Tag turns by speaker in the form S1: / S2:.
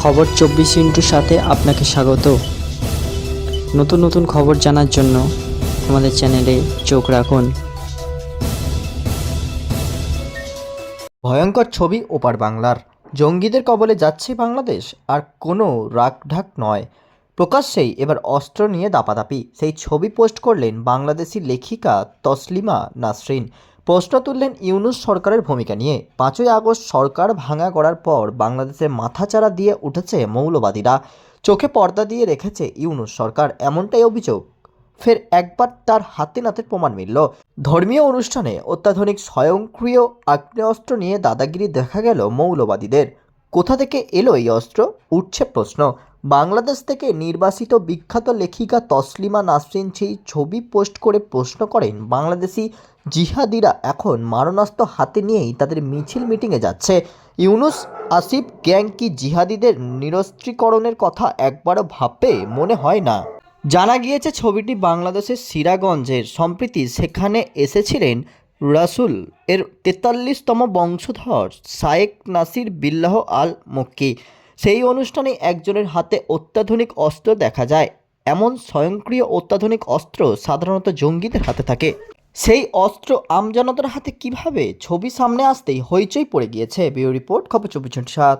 S1: খবর চব্বিশ ইন্টুর সাথে আপনাকে স্বাগত। নতুন নতুন খবর জানার জন্য আমাদের চ্যানেলে চোখ রাখুন।
S2: ভয়ঙ্কর ছবি ওপার বাংলার। জঙ্গিদের কবলে যাচ্ছে বাংলাদেশ, আর কোনো রাগঢাক নয়। প্রকাশ্যেই এবার অস্ত্র নিয়ে দাপাদাপি। সেই ছবি পোস্ট করলেন বাংলাদেশি লেখিকা তসলিমা নাসরিন। প্রশ্ন তুললেন ইউনুস সরকারের ভূমিকা নিয়ে। পাঁচই আগস্ট সরকার ভাঙা করার পর বাংলাদেশের মাথাচাড়া দিয়ে উঠেছে মৌলবাদীরা। চোখে পর্দা দিয়ে রেখেছে ইউনুস সরকার, এমনটাই অভিযোগ। ফের একবার তার হাতে নাতে প্রমাণ মিলল। ধর্মীয় অনুষ্ঠানে অত্যাধুনিক স্বয়ংক্রিয় আগ্নেয়াস্ত্র নিয়ে দাদাগিরি দেখা গেল মৌলবাদীদের। কোথা থেকে এলো এই অস্ত্র? উঠছে প্রশ্ন। বাংলাদেশ থেকে নির্বাসিত বিখ্যাত লেখিকা তসলিমা নাসরিন সেই ছবি পোস্ট করে প্রশ্ন করেন, বাংলাদেশি জিহাদিরা এখন মারণাস্ত্র হাতে নিয়েই তাদের মিছিল মিটিংয়ে যাচ্ছে। ইউনুস, আসিফ, গ্যাং কি জিহাদিদের নিরস্ত্রীকরণের কথা একবারও ভাববে মনে হয় না? জানা গিয়েছে ছবিটি বাংলাদেশের সিরাগঞ্জের। সম্প্রীতি সেখানে এসেছিলেন রাসুল। এর তেতাল্লিশতম বংশধর শায়েক নাসির বিল্লাহ আল মক্কি সেই অনুষ্ঠানে একজনের হাতে অত্যাধুনিক অস্ত্র দেখা যায়। এমন স্বয়ংক্রিয় অত্যাধুনিক অস্ত্র সাধারণত জঙ্গিদের হাতে থাকে। সেই অস্ত্র আমজনতার হাতে কীভাবে ছবি সামনে আসতেই হইচই পড়ে গিয়েছে? বিও রিপোর্ট, খবর চব্বিশ সাত।